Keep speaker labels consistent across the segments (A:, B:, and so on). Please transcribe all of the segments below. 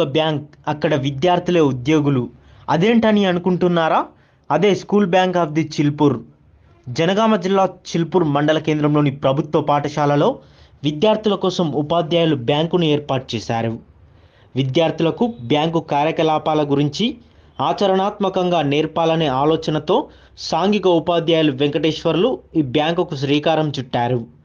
A: ఒక బ్యాంక్ అక్కడ విద్యార్థులే ఉద్యోగులు. అదేంటని అనుకుంటున్నారా? అదే school bank of the Chilpur. Janagama జిల్లా చిల్పూర్ మండల కేంద్రంలోని ప్రభుత్వ పాఠశాలలో విద్యార్థుల కోసం ఉపాధ్యాయులు బ్యాంకును ఏర్పాటు చేశారు. విద్యార్థులకు బ్యాంకు కార్యకలాపాల గురించి ఆచరణాత్మకంగా నేర్పాలనే ఆలోచనతో సాంఘిక ఉపాధ్యాయులు వెంకటేశ్వర్లు ఈ బ్యాంకుకు శ్రీకారం చుట్టారు.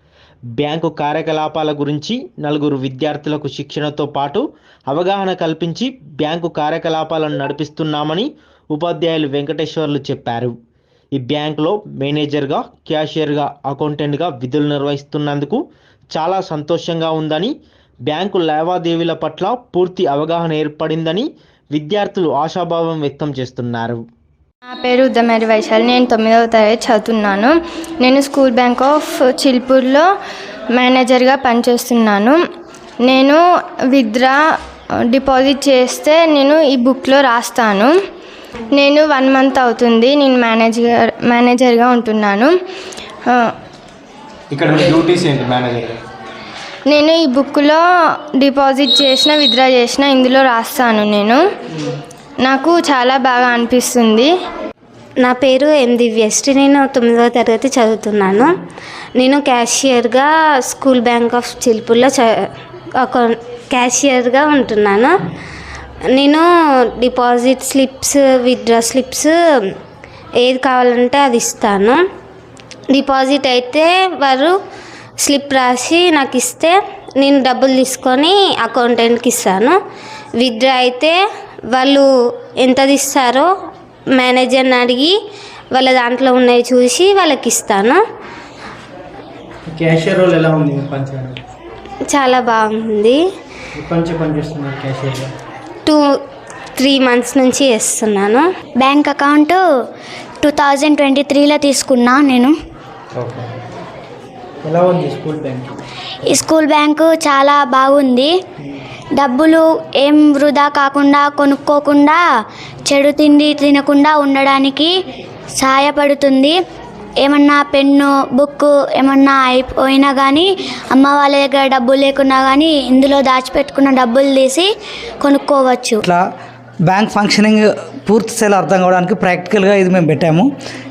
A: బ్యాంకు కార్యకలాపాల గురించి నలుగురు విద్యార్థులకు శిక్షణతో పాటు అవగాహన కల్పించి బ్యాంకు కార్యకలాపాలను నడిపిస్తున్నామని ఉపాధ్యాయులు వెంకటేశ్వర్లు చెప్పారు. ఈ బ్యాంకులో మేనేజర్గా క్యాషియర్గా అకౌంటెంట్గా విధులు నిర్వహిస్తున్నందుకు చాలా సంతోషంగా ఉందని బ్యాంకు లావాదేవీల పట్ల పూర్తి అవగాహన ఏర్పడిందని విద్యార్థులు ఆశాభావం వ్యక్తం చేస్తున్నారు.
B: నా పేరు ఉద్దమేరి వైశాలి. నేను తొమ్మిదవ తరగతి చదువుతున్నాను. నేను స్కూల్ బ్యాంక్ ఆఫ్ చిల్పూర్లో మేనేజర్గా పనిచేస్తున్నాను. నేను విత్డ్రా డిపాజిట్ చేస్తే నేను ఈ బుక్లో రాస్తాను. నేను వన్ మంత్ అవుతుంది. నేను మేనేజర్ మేనేజర్గా ఉంటున్నాను. ఆ,
C: ఇక్కడ మీ డ్యూటీస్ ఏంటి మేనేజర్?
B: నేను ఈ బుక్లో డిపాజిట్ చేసిన విత్డ్రా చేసిన ఇందులో రాస్తాను నేను. నాకు చాలా బాగా అనిపిస్తుంది.
D: నా పేరు ఎం దివ్యశ్రీ నేను తొమ్మిదవ తరగతి చదువుతున్నాను. నేను క్యాషియర్గా స్కూల్ బ్యాంక్ ఆఫ్ చిల్పూర్లో చ అకౌంట్ క్యాషియర్గా ఉంటున్నాను. నేను డిపాజిట్ స్లిప్స్ విత్డ్రా స్లిప్స్ ఏది కావాలంటే అది ఇస్తాను. డిపాజిట్ అయితే వారు స్లిప్ రాసి నాకు ఇస్తే నేను డబ్బులు తీసుకొని అకౌంటెంట్కి ఇస్తాను. విత్డ్రా అయితే వాళ్ళు ఎంత ఇస్తారో మేనేజర్ని అడిగి వాళ్ళ దాంట్లో ఉన్నవి చూసి వాళ్ళకి ఇస్తాను.
C: క్యాషియర్ రోల్ ఎలా ఉంది పంచాయతీ?
D: చాలా బాగుంది. టూ త్రీ మంత్స్ నుంచి చేస్తున్నాను.
E: Bank account two thousand twenty త్రీలో తీసుకున్నా నేను.
C: ఓకే. ఎలా ఉంది స్కూల్ బ్యాంక్
E: ఈ స్కూల్ బ్యాంకు చాలా బాగుంది. డబ్బులు ఏం వృధా కాకుండా కొనుక్కోకుండా చెడు తిండి తినకుండా ఉండడానికి సహాయపడుతుంది. ఏమన్నా పెన్ను బుక్ ఏమన్నా అయిపోయినా కానీ అమ్మ వాళ్ళ దగ్గర డబ్బులు లేకున్నా కానీ ఇందులో దాచిపెట్టుకున్న డబ్బులు తీసి కొనుక్కోవచ్చు.
F: ఇట్లా బ్యాంక్ ఫంక్షనింగ్ పూర్తి స్థాయిలో అర్థం కావడానికి ప్రాక్టికల్గా ఇది మేము పెట్టాము.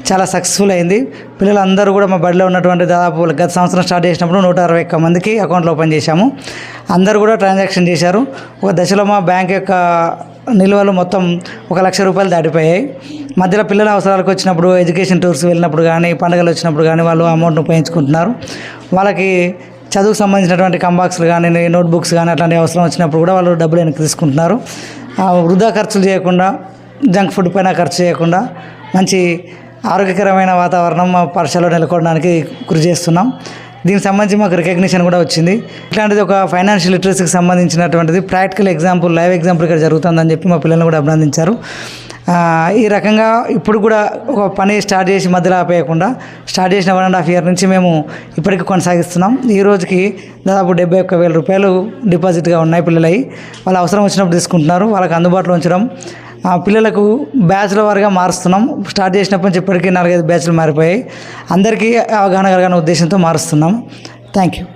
F: చాలా సక్సెస్ఫుల్ అయింది. పిల్లలందరూ కూడా మా బడిలో ఉన్నటువంటి దాదాపు గత సంవత్సరం స్టార్ట్ చేసినప్పుడు నూట అరవై ఒక్క మందికి అకౌంట్లు ఓపెన్ చేశాము. అందరూ కూడా ట్రాన్సాక్షన్ చేశారు. ఒక దశలో మా బ్యాంక్ యొక్క నిల్వలు మొత్తం ఒక లక్ష రూపాయలు దాటిపోయాయి. మధ్యలో పిల్లల అవసరాలకు వచ్చినప్పుడు ఎడ్యుకేషన్ టూర్స్ వెళ్ళినప్పుడు కానీ పండుగలు వచ్చినప్పుడు కానీ వాళ్ళు అమౌంట్ను ఉపయోగించుకుంటున్నారు. వాళ్ళకి చదువుకు సంబంధించినటువంటి కంబాక్స్లు కానీ నోట్బుక్స్ కానీ అట్లాంటి అవసరం వచ్చినప్పుడు కూడా వాళ్ళు డబ్బులు వెనక్కి తీసుకుంటున్నారు. వృధా ఖర్చులు చేయకుండా జంక్ ఫుడ్ పైన ఖర్చు చేయకుండా మంచి ఆరోగ్యకరమైన వాతావరణం మా పాఠశాలలో నెలకొనడానికి కృషి చేస్తున్నాం. దీనికి సంబంధించి మాకు రికగ్నిషన్ కూడా వచ్చింది. ఇట్లాంటిది ఒక ఫైనాన్షియల్ లిటరసీకి సంబంధించినటువంటిది ప్రాక్టికల్ ఎగ్జాంపుల్ లైవ్ ఎగ్జాంపుల్ ఇక్కడ జరుగుతుందని చెప్పి మా పిల్లల్ని కూడా అభినందించారు. ఈ రకంగా ఇప్పుడు కూడా ఒక పని స్టార్ట్ చేసి మధ్యలో ఆపేయకుండా స్టార్ట్ చేసిన వన్ అండ్ హాఫ్ ఇయర్ నుంచి మేము ఇప్పటికీ కొనసాగిస్తున్నాం. ఈ రోజుకి దాదాపు డెబ్బై ఒక్క వేల రూపాయలు డిపాజిట్గా ఉన్నాయి పిల్లలవి వాళ్ళు అవసరం వచ్చినప్పుడు తీసుకుంటున్నారు. వాళ్ళకి అందుబాటులో ఉంచడం పిల్లలకు బ్యాచ్ల వారిగా మారుస్తున్నాం. స్టార్ట్ చేసినప్పటి నుంచి ఇప్పటికీ నాలుగైదు బ్యాచ్లు మారిపోయాయి. అందరికీ అవగాహన కలగని ఉద్దేశంతో మారుస్తున్నాం. Thank you.